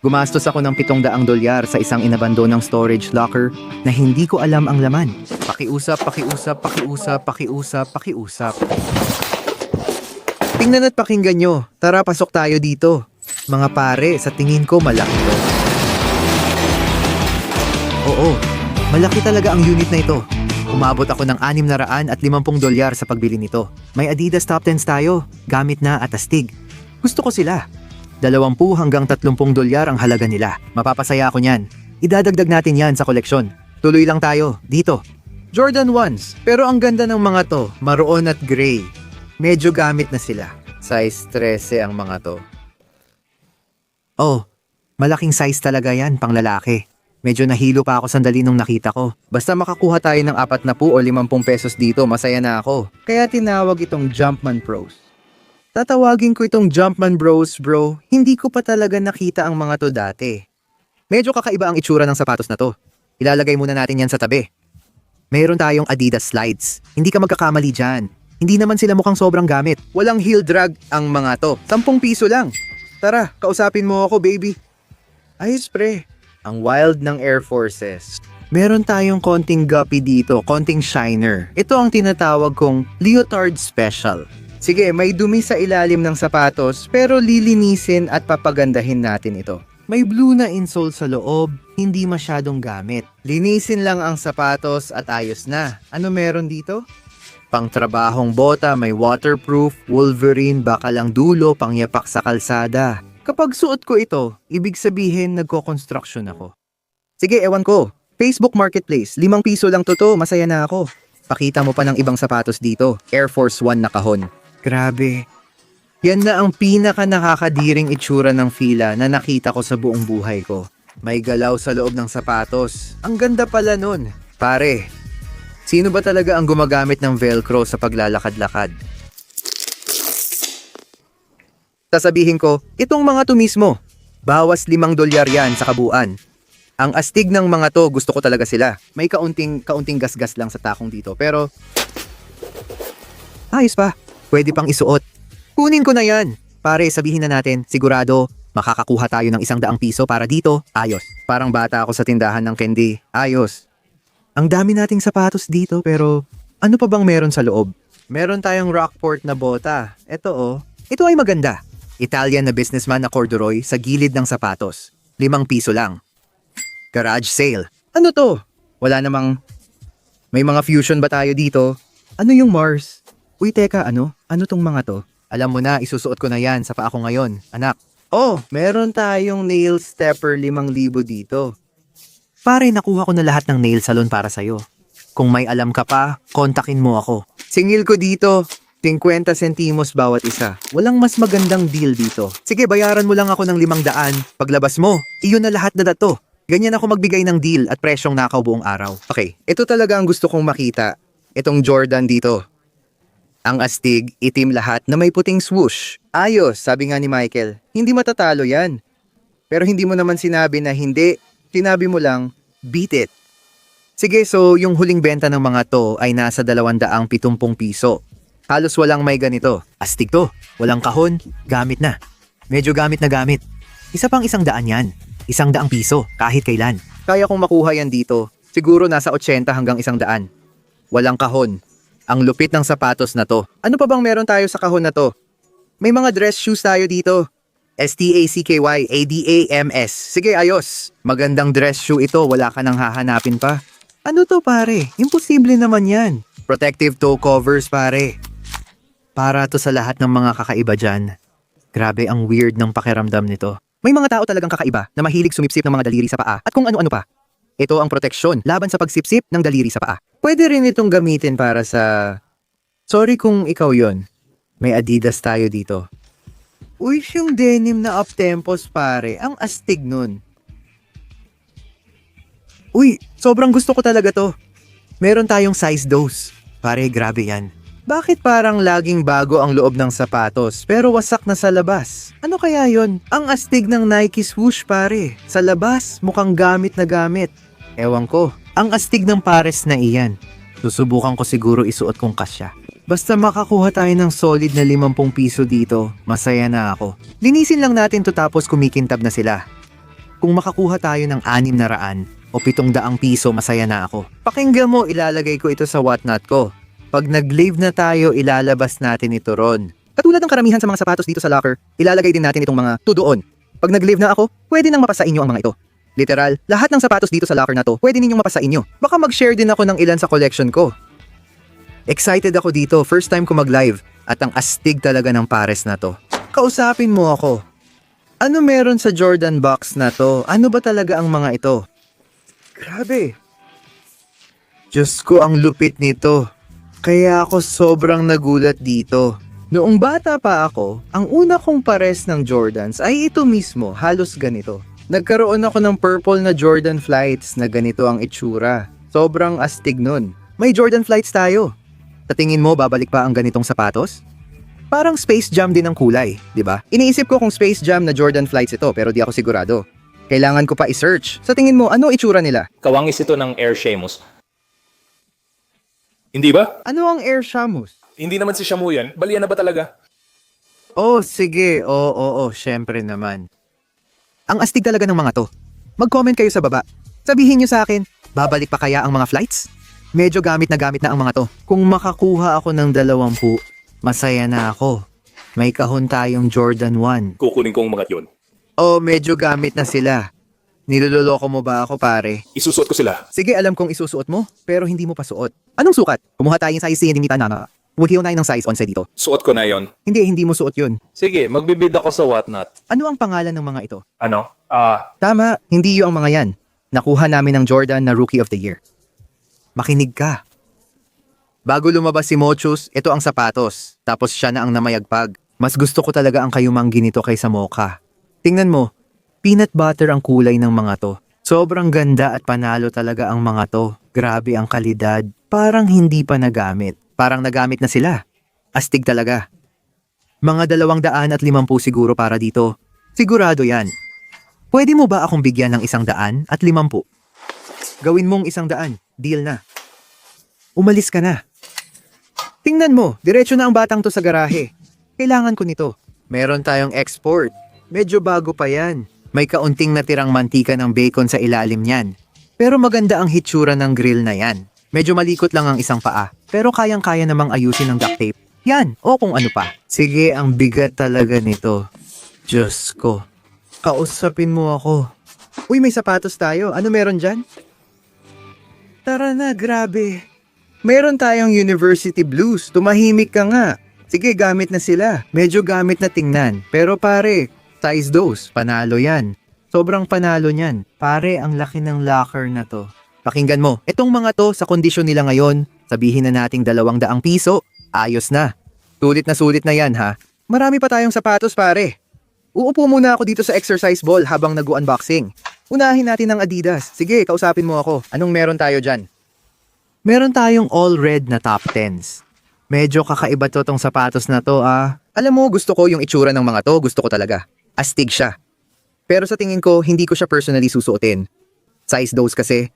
Gumastos ako ng 700 dolyar sa isang inabandonang storage locker na hindi ko alam ang laman. Pakiusap, pakiusap, pakiusap, pakiusap, pakiusap. Tingnan at pakinggan nyo. Tara, pasok tayo dito. Mga pare, sa tingin ko malaki to. Oo, malaki talaga ang unit na ito. Umabot ako ng 600 at 50 dolyar sa pagbili nito. May Adidas Top 10s tayo, gamit na at astig. Gusto ko sila. 20 hanggang 30 dolyar ang halaga nila. Mapapasaya ako niyan. Idadagdag natin yan sa koleksyon. Tuloy lang tayo, dito. Jordan 1s, pero ang ganda ng mga to, maroon at gray. Medyo gamit na sila. Size 13 ang mga to. Oh, malaking size talaga yan pang lalaki. Medyo nahilo pa ako sandali nung nakita ko. Basta makakuha tayo ng apat na po o 50 pesos dito, masaya na ako. Kaya tinawag itong Jumpman Pros. Tatawagin ko itong Jumpman Bros bro, hindi ko pa talaga nakita ang mga to dati. Medyo kakaiba ang itsura ng sapatos na to. Ilalagay muna natin yan sa tabi. Meron tayong Adidas slides. Hindi ka magkakamali dyan. Hindi naman sila mukhang sobrang gamit. Walang heel drag ang mga to. 10 piso lang. Tara, kausapin mo ako baby. Ayos pre. Ang wild ng Air Forces. Meron tayong konting guppy dito, konting shiner. Ito ang tinatawag kong Leotard Special. Sige, may dumi sa ilalim ng sapatos pero lilinisin at papagandahin natin ito. May blue na insole sa loob, hindi masyadong gamit. Linisin lang ang sapatos at ayos na. Ano meron dito? Pangtrabahong bota, may waterproof, Wolverine, bakalang dulo, pangyapak sa kalsada. Kapag suot ko ito, ibig sabihin nagko-construction ako. Sige, ewan ko. Facebook Marketplace, limang piso lang to, masaya na ako. Pakita mo pa ng ibang sapatos dito, Air Force One na kahon. Grabe. Yan na ang pinaka nakakadiring itsura ng fila na nakita ko sa buong buhay ko. May galaw sa loob ng sapatos. Ang ganda pala nun. Pare, sino ba talaga ang gumagamit ng Velcro sa paglalakad-lakad? Sasabihin ko, itong mga to mismo. Bawas limang dolyar yan sa kabuuan. Ang astig ng mga to, gusto ko talaga sila. May kaunting, kaunting gasgas lang sa takong dito. Pero, ayos pa. Pwede pang isuot. Kunin ko na yan. Pare, sabihin na natin, sigurado, makakakuha tayo ng isang daang piso para dito, ayos. Parang bata ako sa tindahan ng candy, ayos. Ang dami nating sapatos dito pero ano pa bang meron sa loob? Meron tayong Rockport na bota. Ito oh, ito ay maganda. Italian na businessman na corduroy sa gilid ng sapatos. Limang piso lang. Garage sale. Ano to? Wala namang... May mga fusion ba tayo dito? Ano yung Mars? Uy, teka, ano? Ano tong mga to? Alam mo na, isusuot ko na yan sa paa ko ngayon, anak. Oh, meron tayong nail stepper 5,000 dito. Pare, nakuha ko na lahat ng nail salon para sa'yo. Kung may alam ka pa, kontakin mo ako. Singil ko dito, 50 sentimos bawat isa. Walang mas magandang deal dito. Sige, bayaran mo lang ako ng 500. Paglabas mo, iyon na lahat na dato. Ganyan ako magbigay ng deal at presyong nakaw buong araw. Okay, ito talaga ang gusto kong makita. Itong Jordan dito. Ang astig, itim lahat na may puting swoosh. Ayos, sabi nga ni Michael. Hindi matatalo yan. Pero hindi mo naman sinabi na hindi. Sinabi mo lang, beat it. Sige, so yung huling benta ng mga to ay nasa 270 piso. Halos walang may ganito. Astig to. Walang kahon, gamit na. Medyo gamit na gamit. Isa pang isang daan yan. Isang daang piso, kahit kailan. Kaya kong makuha yan dito. Siguro nasa 80 hanggang isang daan. Walang kahon. Ang lupit ng sapatos na to. Ano pa bang meron tayo sa kahon na to? May mga dress shoes tayo dito. S-T-A-C-K-Y-A-D-A-M-S. Sige, ayos. Magandang dress shoe ito, wala ka nang hahanapin pa. Ano to pare? Imposible naman yan. Protective toe covers pare. Para to sa lahat ng mga kakaiba dyan. Grabe ang weird ng pakiramdam nito. May mga tao talagang kakaiba na mahilig sumipsip ng mga daliri sa paa at kung ano-ano pa. Ito ang proteksyon laban sa pagsipsip ng daliri sa paa. Pwede rin itong gamitin para sa... Sorry kung ikaw yon. May Adidas tayo dito. Uy, yung denim na up-tempos pare. Ang astig nun. Uy, sobrang gusto ko talaga to. Meron tayong size dose. Pare, grabe yan. Bakit parang laging bago ang loob ng sapatos pero wasak na sa labas? Ano kaya yon? Ang astig ng Nike swoosh pare. Sa labas, mukhang gamit na gamit. Ewan ko. Ang astig ng pares na iyan. Susubukan ko siguro isuot kong kasya. Basta makakuha tayo ng solid na 50 piso dito, masaya na ako. Linisin lang natin to tapos kumikintab na sila. Kung makakuha tayo ng anim na raan o pitong daang piso, masaya na ako. Pakinggan mo, ilalagay ko ito sa whatnot ko. Pag nag-leave na tayo, ilalabas natin ito ron. Katulad ng karamihan sa mga sapatos dito sa locker, ilalagay din natin itong mga to doon. Pag nag-leave na ako, pwede nang mapasa inyo ang mga ito. Literal, lahat ng sapatos dito sa locker na to, pwede ninyong mapasa inyo. Baka mag-share din ako ng ilan sa collection ko. Excited ako dito, first time ko mag-live at ang astig talaga ng pares na to. Kausapin mo ako. Ano meron sa Jordan box na to? Ano ba talaga ang mga ito? Grabe. Diyos ko, ang lupit nito. Kaya ako sobrang nagulat dito. Noong bata pa ako, ang una kong pares ng Jordans ay ito mismo, halos ganito. Nagkaroon ako ng purple na Jordan Flights na ganito ang itsura. Sobrang astig nun. May Jordan Flights tayo. Sa tingin mo, babalik pa ang ganitong sapatos? Parang Space Jam din ang kulay, di ba? Iniisip ko kung Space Jam na Jordan Flights ito pero di ako sigurado. Kailangan ko pa i-search. Sa tingin mo, ano itsura nila? Kawangis ito ng Air Sheamus. Hindi ba? Ano ang Air Shamus? Hindi naman si Shamu yan. Balian na ba talaga? Oh, sige. Oo, oo, oo. Syempre naman. Ang astig talaga ng mga to. Mag-comment kayo sa baba. Sabihin nyo sa akin, babalik pa kaya ang mga flights? Medyo gamit na gamit na ang mga to. Kung makakuha ako ng dalawampu, masaya na ako. May kahon tayong Jordan 1. Kukunin kong mga yun. Oh, medyo gamit na sila. Niloloko mo ba ako pare? Isusuot ko sila. Sige, alam kong isusuot mo, pero hindi mo pa suot. Anong sukat? Kumuha tayo ng size C, hindi na na. Huwag na ng size 11 dito. Suot ko na yon. Hindi, hindi mo suot yun. Sige, magbibid ako sa whatnot. Ano ang pangalan ng mga ito? Ano? Ah, Tama, hindi yung ang mga yan. Nakuha namin ng Jordan na Rookie of the Year. Makinig ka. Bago lumabas si Mochus, ito ang sapatos. Tapos siya na ang namayagpag. Mas gusto ko talaga ang kayumang ginito kaysa mocha. Tingnan mo, peanut butter ang kulay ng mga to. Sobrang ganda at panalo talaga ang mga to. Grabe ang kalidad. Parang hindi pa nagamit. Parang nagamit na sila. Astig talaga. Mga dalawang daan at limampu siguro para dito. Sigurado yan. Pwede mo ba akong bigyan ng isang daan at limampu? Gawin mong isang daan. Deal na. Umalis ka na. Tingnan mo, diretso na ang batang to sa garahe. Kailangan ko nito. Meron tayong export. Medyo bago pa yan. May kaunting natirang mantika ng bacon sa ilalim niyan. Pero maganda ang hitsura ng grill na yan. Medyo malikot lang ang isang paa. Pero kayang-kaya namang ayusin ng duct tape. Yan, o kung ano pa. Sige, ang bigat talaga nito. Diyos ko. Kausapin mo ako. Uy, may sapatos tayo. Ano meron dyan? Tara na, grabe. Meron tayong University Blues. Tumahimik ka nga. Sige, gamit na sila. Medyo gamit na tingnan. Pero pare, size dose. Panalo yan. Sobrang panalo niyan. Pare, ang laki ng locker na to. Pakinggan mo, itong mga to sa kondisyon nila ngayon, sabihin na nating dalawang daang piso, ayos na. Sulit na sulit na yan ha. Marami pa tayong sapatos pare. Uupo muna ako dito sa exercise ball habang nag-unboxing. Unahin natin ang Adidas. Sige, kausapin mo ako. Anong meron tayo dyan? Meron tayong all red na top 10s. Medyo kakaiba to tong sapatos na to ah. Alam mo, gusto ko yung itsura ng mga to. Gusto ko talaga. Astig siya. Pero sa tingin ko, hindi ko siya personally susuotin. Size dose kasi,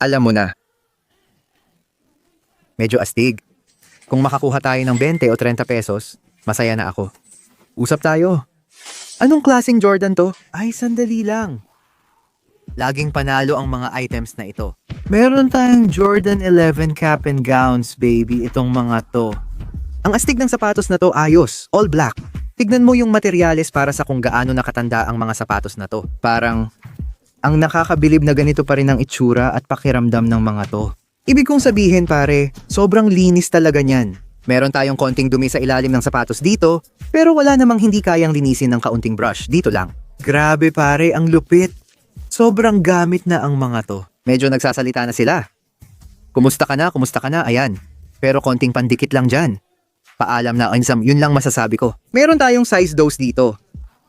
alam mo na. Medyo astig. Kung makakuha tayo ng 20 o 30 pesos, masaya na ako. Usap tayo. Anong klaseng Jordan to? Ay, sandali lang. Laging panalo ang mga items na ito. Meron tayong Jordan 11 cap and gowns, baby, itong mga to. Ang astig ng sapatos na to, ayos, all black. Tignan mo yung materyales para sa kung gaano nakatanda ang mga sapatos na to. Parang, ang nakakabilib na ganito pa rin ang itsura at pakiramdam ng mga to. Ibig kong sabihin pare, sobrang linis talaga niyan. Meron tayong konting dumi sa ilalim ng sapatos dito, pero wala namang hindi kayang linisin ng kaunting brush, dito lang. Grabe pare, ang lupit. Sobrang gamit na ang mga to. Medyo nagsasalita na sila. Kumusta ka na, kumusta ka na, ayan. Pero konting pandikit lang dyan. Paalam na, Ansam, yun lang masasabi ko. Meron tayong size dose dito.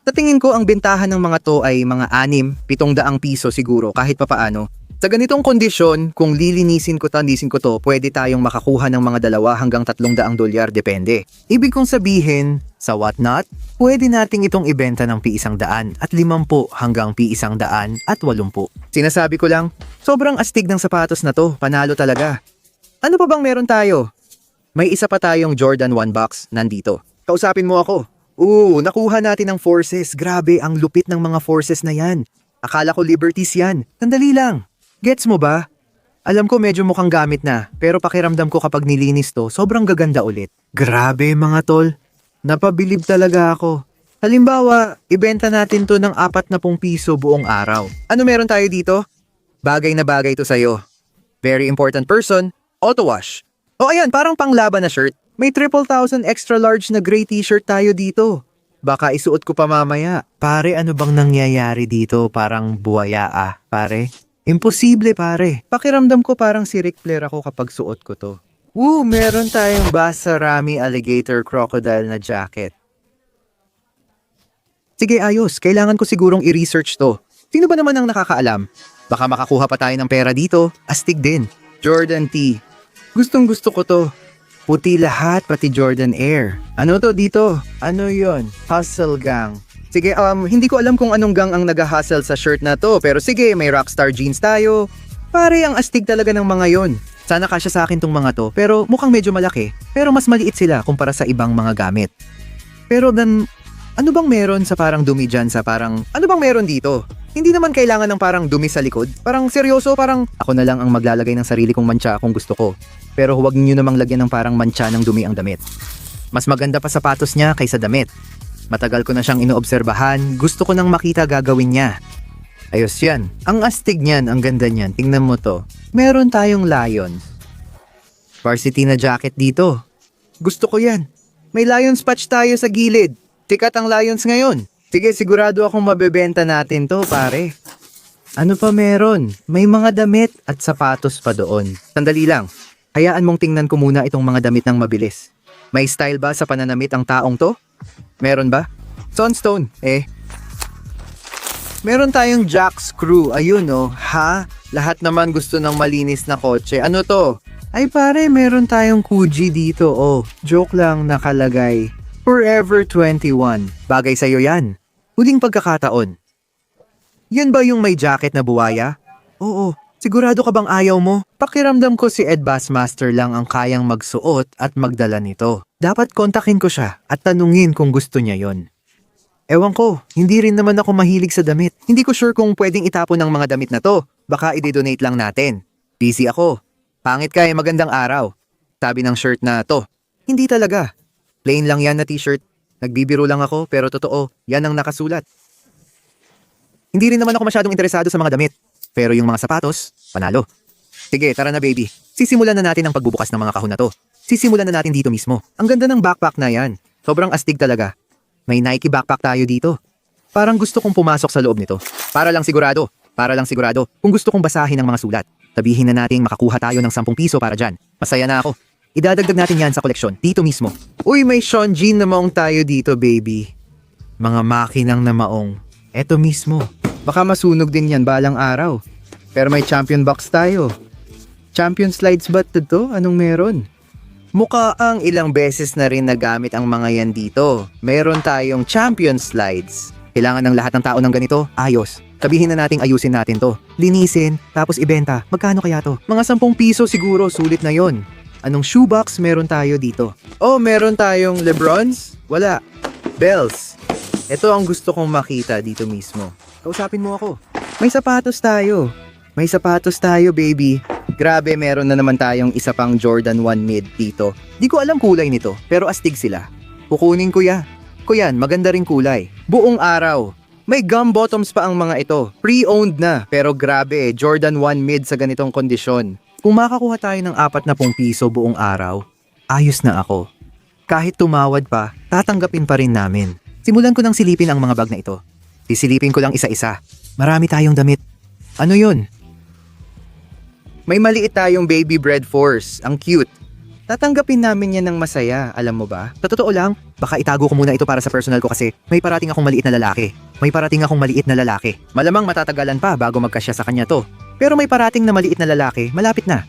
Sa tingin ko, ang bentahan ng mga to ay mga 6, 700 piso siguro kahit papaano. Sa ganitong kondisyon, kung lilinisin ko tandisin ko to, pwede tayong makakuha ng mga dalawa hanggang 300 dolyar depende. Ibig kong sabihin, sa whatnot, pwede nating itong ibenta ng pi-isang daan at limampu hanggang pi-isang daan at walumpu. Sinasabi ko lang, sobrang astig ng sapatos na to, panalo talaga. Ano pa bang meron tayo? May isa pa tayong Jordan 1 box nandito. Kausapin mo ako. Oo, nakuha natin ang forces. Grabe, ang lupit ng mga forces na yan. Akala ko liberties yan. Sandali lang. Gets mo ba? Alam ko medyo mukhang gamit na, pero pakiramdam ko kapag nilinis to, sobrang gaganda ulit. Grabe mga tol. Napabilib talaga ako. Halimbawa, ibenta natin to ng apat na pong piso buong araw. Ano meron tayo dito? Bagay na bagay to sa'yo. Very important person, auto wash. O ayan, parang panglaban na shirt. May triple thousand extra large na gray t-shirt tayo dito. Baka isuot ko pa mamaya. Pare, ano bang nangyayari dito? Parang buwaya ah, pare. Imposible pare. Pakiramdam ko parang si Ric Flair ako kapag suot ko to. Woo, meron tayong Basarami Alligator Crocodile na jacket. Sige, ayos. Kailangan ko sigurong i-research to. Sino ba naman ang nakakaalam? Baka makakuha pa tayo ng pera dito. Astig din. Jordan T. Gustong gusto ko to. Puti lahat, pati Jordan Air. Ano to dito? Ano yon? Hustle Gang. Sige, um, hindi ko alam kung anong gang ang nag-hustle sa shirt na to, pero sige, may rockstar jeans tayo. Pare, ang astig talaga ng mga yon. Sana kasya sa akin tong mga to, pero mukhang medyo malaki. Pero mas maliit sila kumpara sa ibang mga gamit. Pero dan, ano bang meron sa parang dumi dyan sa parang, ano bang meron dito? Hindi naman kailangan ng parang dumi sa likod. Parang seryoso, parang ako na lang ang maglalagay ng sarili kong mantsa kung gusto ko. Pero huwag niyo namang lagyan ng parang mantsa ng dumi ang damit. Mas maganda pa sapatos niya kaysa damit. Matagal ko na siyang inoobserbahan, gusto ko nang makita gagawin niya. Ayos yan. Ang astig niyan, ang ganda niyan. Tingnan mo to. Meron tayong lions. Varsity na jacket dito. Gusto ko yan. May lions patch tayo sa gilid. Tikat ang lions ngayon. Sige, sigurado akong mabebenta natin to, pare. Ano pa meron? May mga damit at sapatos pa doon. Sandali lang. Hayaan mong tingnan ko muna itong mga damit ng mabilis. May style ba sa pananamit ang taong to? Meron ba? Sunstone, eh. Meron tayong jack screw. Ayun oh. Ha? Lahat naman gusto ng malinis na kotse. Ano to? Ay pare, meron tayong Kuji dito. Oh, joke lang nakalagay. Forever 21. Bagay sa'yo yan. Huling pagkakataon. Yan ba yung may jacket na buwaya? Oo. Sigurado ka bang ayaw mo? Pakiramdam ko si Ed Bassmaster lang ang kayang magsuot at magdala nito. Dapat kontakin ko siya at tanungin kung gusto niya yon. Ewan ko, hindi rin naman ako mahilig sa damit. Hindi ko sure kung pwedeng itapon ng mga damit na to. Baka i-donate lang natin. Busy ako. Pangit ka magandang araw. Sabi ng shirt na to. Hindi talaga. Plain lang yan na t-shirt. Nagbibiro lang ako pero totoo, yan ang nakasulat. Hindi rin naman ako masyadong interesado sa mga damit. Pero yung mga sapatos, panalo. Sige, tara na baby. Sisimulan na natin ang pagbubukas ng mga kahon na to. Sisimulan na natin dito mismo. Ang ganda ng backpack na yan. Sobrang astig talaga. May Nike backpack tayo dito. Parang gusto kong pumasok sa loob nito. Para lang sigurado. Para lang sigurado. Kung gusto kong basahin ang mga sulat. Sabihin na nating makakuha tayo ng 10 piso para dyan. Masaya na ako. Idadagdag natin yan sa koleksyon, dito mismo. Uy, may Sean Jean na maong tayo dito, baby. Mga makinang na maong. Eto mismo. Baka masunog din yan balang araw. Pero may champion box tayo. Champion slides ba ito to? Anong meron? Mukha ang ilang beses na rin nagamit ang mga yan dito. Meron tayong champion slides. Kailangan ng lahat ng tao ng ganito, ayos. Sabihin na nating ayusin natin to. Linisin, tapos ibenta. Magkano kaya to? Mga 10 piso siguro, sulit na yon. Anong shoebox meron tayo dito? Oh, meron tayong Lebrons? Wala. Bells. Ito ang gusto kong makita dito mismo. Kausapin mo ako. May sapatos tayo. May sapatos tayo, baby. Grabe, meron na naman tayong isa pang Jordan 1 mid dito. Di ko alam kulay nito, pero astig sila. Kukunin ko ya. Kuyan, maganda ring kulay. Buong araw. May gum bottoms pa ang mga ito. Pre-owned na, pero grabe, Jordan 1 mid sa ganitong kondisyon. Kung makakuha tayo ng 40 piso buong araw, ayos na ako. Kahit tumawad pa, tatanggapin pa rin namin. Simulan ko nang silipin ang mga bag na ito. Sisilipin ko lang isa-isa. Marami tayong damit. Ano yun? May maliit tayong baby bread force. Ang cute. Tatanggapin namin yan ng masaya, alam mo ba? Sa totoo lang, baka itago ko muna ito para sa personal ko kasi may parating akong maliit na lalaki. May parating akong maliit na lalaki. Malamang matatagalan pa bago magkasya sa kanya to. Pero may parating na maliit na lalaki, malapit na.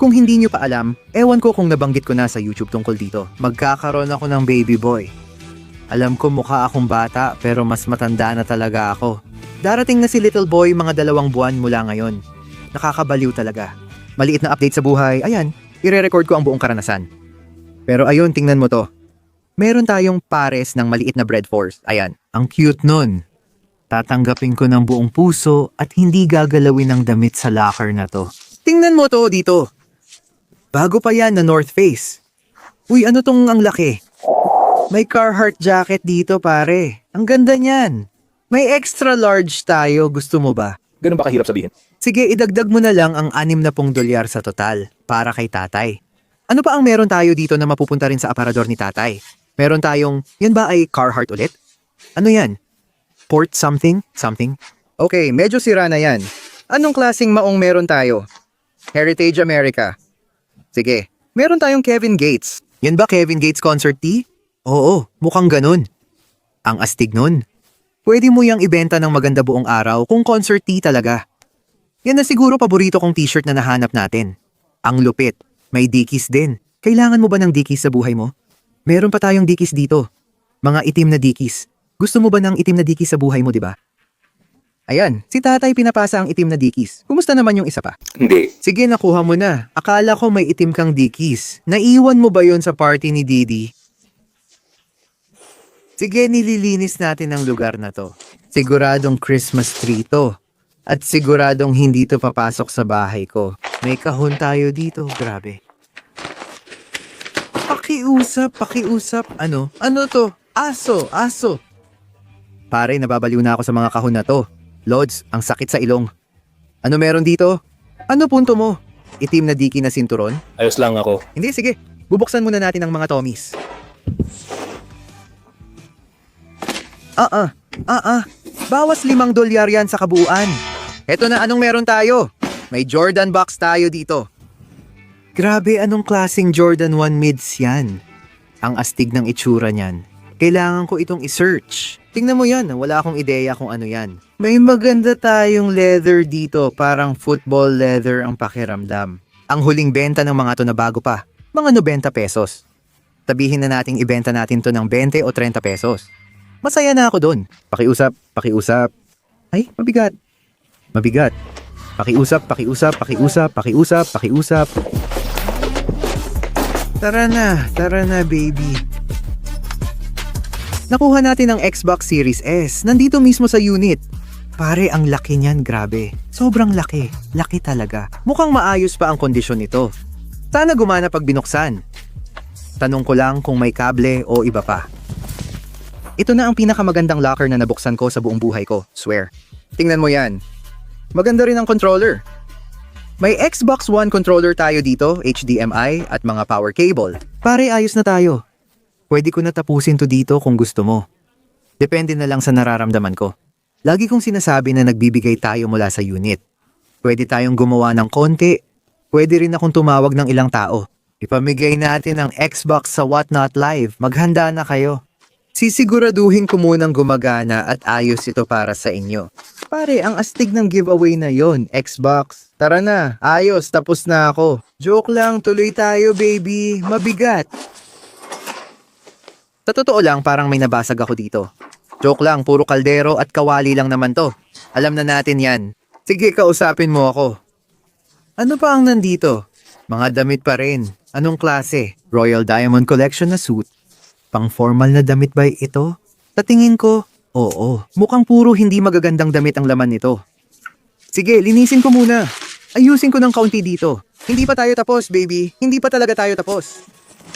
Kung hindi nyo pa alam, ewan ko kung nabanggit ko na sa YouTube tungkol dito. Magkakaroon ako ng baby boy. Alam ko mukha akong bata pero mas matanda na talaga ako. Darating na si little boy mga dalawang buwan mula ngayon. Nakakabaliw talaga. Maliit na update sa buhay, ayan, ire-record ko ang buong karanasan. Pero ayun, tingnan mo to. Meron tayong pares ng maliit na bread force. Ayan, ang cute nun. Tatanggapin ko ng buong puso at hindi gagalawin ng damit sa locker na to. Tingnan mo to dito. Bago pa yan na North Face. Uy, ano tong ang laki? May Carhartt jacket dito pare. Ang ganda niyan. May extra large tayo. Gusto mo ba? Ganun ba kahirap sabihin? Sige, idagdag mo na lang ang 60 dolyar sa total para kay tatay. Ano pa ang meron tayo dito na mapupunta rin sa aparador ni tatay? Meron tayong, yan ba ay Carhartt ulit? Ano yan? Port something? Something? Okay, medyo sira na yan. Anong klasing maong meron tayo? Heritage America. Sige, meron tayong Kevin Gates. Yan ba Kevin Gates concert tee? Oo, mukhang ganun. Ang astig nun. Pwede mo yang ibenta ng maganda buong araw kung concert tee talaga. Yan na siguro paborito kong t-shirt na nahanap natin. Ang lupit. May dikis din. Kailangan mo ba ng dikis sa buhay mo? Meron pa tayong dikis dito. Mga itim na dikis. Gusto mo ba ng itim na dikis sa buhay mo, di ba? Ayan, si tatay pinapasa ang itim na dikis. Kumusta naman yung isa pa? Hindi. Sige, nakuha mo na. Akala ko may itim kang dikis. Naiwan mo ba yon sa party ni Didi? Sige, nililinis natin ang lugar na to. Siguradong Christmas tree to. At siguradong hindi to papasok sa bahay ko. May kahon tayo dito, grabe. Pakiusap, pakiusap. Ano? Ano to? Aso, aso. Pare, nababaliw na ako sa mga kahon na to. Lods, ang sakit sa ilong. Ano meron dito? Ano punto mo? Itim na diki na sinturon? Ayos lang ako. Hindi, sige. Bubuksan muna natin ang mga Tommies. Ah, ah. Ah, ah. Bawas limang dolyar yan sa kabuuan. Eto na, anong meron tayo? May Jordan box tayo dito. Grabe, anong klaseng Jordan 1 mids yan? Ang astig ng itsura niyan. Kailangan ko itong i-search. Tingnan mo yan, wala akong ideya kung ano yan. May maganda tayong leather dito, parang football leather ang pakiramdam. Ang huling benta ng mga to na bago pa, mga 90 pesos. Tabihin na nating ibenta natin to ng 20 o 30 pesos. Masaya na ako doon. Pakiusap, pakiusap. Ay, mabigat. Mabigat. Pakiusap, pakiusap, pakiusap, pakiusap, pakiusap. Tara na, tara na baby. Nakuha natin ang Xbox Series S. Nandito mismo sa unit. Pare, ang laki niyan, grabe. Sobrang laki. Laki talaga. Mukhang maayos pa ang kondisyon nito. Sana gumana pag binuksan. Tanong ko lang kung may kable o iba pa. Ito na ang pinakamagandang locker na nabuksan ko sa buong buhay ko, swear. Tingnan mo yan. Maganda rin ang controller. May Xbox One controller tayo dito, HDMI at mga power cable. Pare, ayos na tayo. Pwede ko na tapusin to dito kung gusto mo. Depende na lang sa nararamdaman ko. Lagi kong sinasabi na nagbibigay tayo mula sa unit. Pwede tayong gumawa ng konti. Pwede rin akong tumawag ng ilang tao. Ipamigay natin ang Xbox sa Whatnot Live. Maghanda na kayo. Sisiguraduhin ko munang gumagana at ayos ito para sa inyo. Pare, ang astig ng giveaway na yon, Xbox. Tara na, ayos, tapos na ako. Joke lang, tuloy tayo baby. Mabigat. Sa totoo lang, parang may nabasag ako dito. Joke lang, puro kaldero at kawali lang naman to. Alam na natin yan. Sige, kausapin mo ako. Ano pa ang nandito? Mga damit pa rin. Anong klase? Royal Diamond Collection na suit. Pang formal na damit ba ito? Sa tingin ko, oo. Mukhang puro hindi magagandang damit ang laman nito. Sige, linisin ko muna. Ayusin ko ng kaunti dito. Hindi pa tayo tapos, baby. Hindi pa talaga tayo tapos.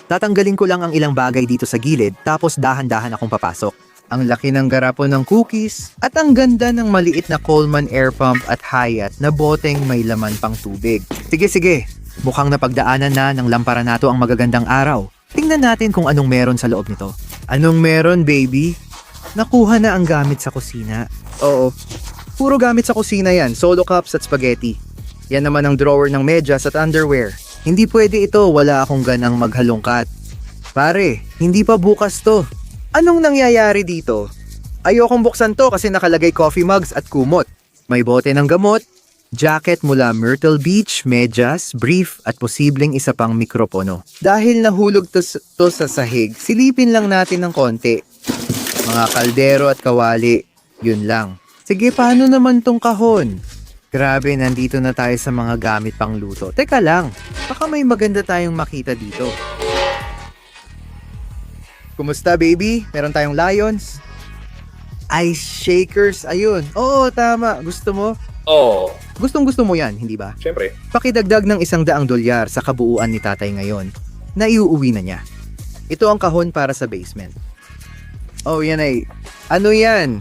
Tatanggalin ko lang ang ilang bagay dito sa gilid tapos dahan-dahan akong papasok. Ang laki ng garapon ng cookies at ang ganda ng maliit na Coleman air pump at Hyatt na boteng may laman pang tubig. Sige, sige. Mukhang napagdaanan na ng lampara nato ang magagandang araw. Tingnan natin kung anong meron sa loob nito. Anong meron, baby? Nakuha na ang gamit sa kusina. Oo. Puro gamit sa kusina yan, solo cups at spaghetti. Yan naman ang drawer ng medyas at underwear. Hindi pwede ito, wala akong ganang maghalongkat. Pare, hindi pa bukas to. Anong nangyayari dito? Ayokong buksan to kasi nakalagay coffee mugs at kumot. May bote ng gamot, jacket mula Myrtle Beach, medyas, brief at posibleng isa pang mikropono. Dahil nahulog to, to sa sahig, silipin lang natin ng konti. Mga kaldero at kawali, yun lang. Sige, paano naman tong kahon? Grabe, nandito na tayo sa mga gamit pang luto. Teka lang, baka may maganda tayong makita dito. Kumusta baby? Meron tayong lions? Ice shakers, ayun. Oo, tama. Gusto mo? Oo, Gustong gusto mo yan, hindi ba? syempre. Pakidagdag ng isang daang dolyar sa kabuuan ni tatay ngayon na iuuwi na niya. Ito ang kahon para sa basement. Oh, yan ay. Ano yan?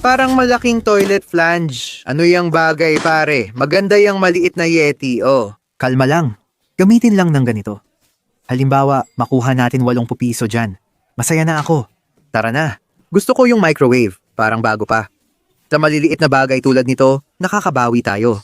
Parang malaking toilet flange. Ano yung bagay pare? Maganda yung maliit na Yeti, oh. Kalma lang. Gamitin lang ng ganito. Halimbawa, makuha natin 80 piso dyan. Masaya na ako. Tara na. Gusto ko yung microwave. Parang bago pa. Sa maliliit na bagay tulad nito, nakakabawi tayo.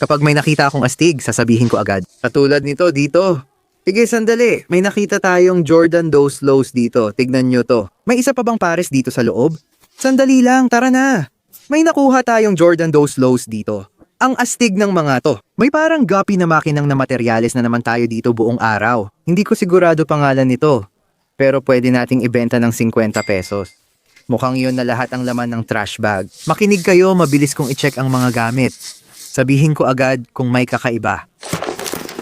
Kapag may nakita akong astig, sasabihin ko agad. Katulad nito, dito. Sige, sandali. May nakita tayong Jordan Dos Lows dito. Tignan nyo to. May isa pa bang pares dito sa loob? Sandali lang, tara na. May nakuha tayong Jordan Dos Lows dito. Ang astig ng mga to. May parang gapi na makinang na materyales na naman tayo dito buong araw. Hindi ko sigurado pangalan nito. Pero pwede nating ibenta ng 50 pesos. Mukhang yun na lahat ang laman ng trash bag. Makinig kayo, mabilis kong i-check ang mga gamit. Sabihin ko agad kung may kakaiba.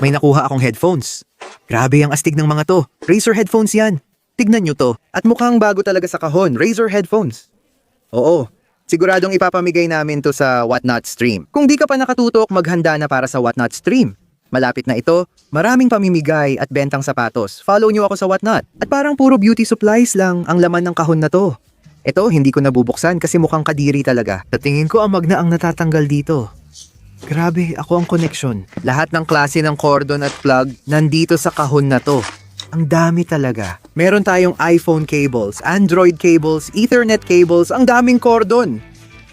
May nakuha akong headphones. Grabe ang astig ng mga to. Razer headphones yan. Tignan nyo to. At mukhang bago talaga sa kahon, Razer headphones. Oo, siguradong ipapamigay namin to sa Whatnot stream. Kung di ka pa nakatutok, maghanda na para sa Whatnot stream. Malapit na ito, maraming pamimigay at bentang sapatos. Follow nyo ako sa Whatnot. At parang puro beauty supplies lang ang laman ng kahon na to. Ito, hindi ko nabubuksan kasi mukhang kadiri talaga. Sa tingin ko ang magna ang natatanggal dito. Grabe, ako ang connection. Lahat ng klase ng cordon at plug nandito sa kahon na to. Ang dami talaga. Meron tayong iPhone cables, Android cables, Ethernet cables, ang daming cordon.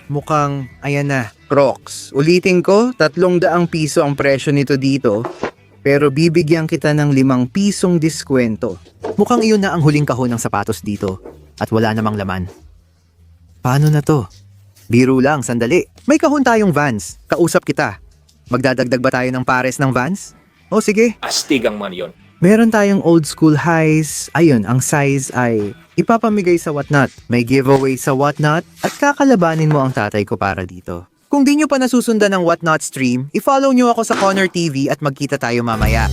Mukhang, ayan na, Crocs. Ulitin ko, tatlong daang piso ang presyo nito dito, pero bibigyan kita ng limang pisong diskwento. Mukhang iyon na ang huling kahon ng sapatos dito. At wala namang laman. Paano na to? Biro lang, sandali. May kahon tayong Vans. Kausap kita. Magdadagdag ba tayo ng pares ng Vans? O sige, Astig ang man yun. Meron tayong old school highs. Ayun, ang size ay ipapamigay sa whatnot. May giveaway sa whatnot at kakalabanin mo ang tatay ko para dito. Kung di nyo pa nasusundan ng whatnot stream, i-follow nyo ako sa Connor TV at magkita tayo mamaya.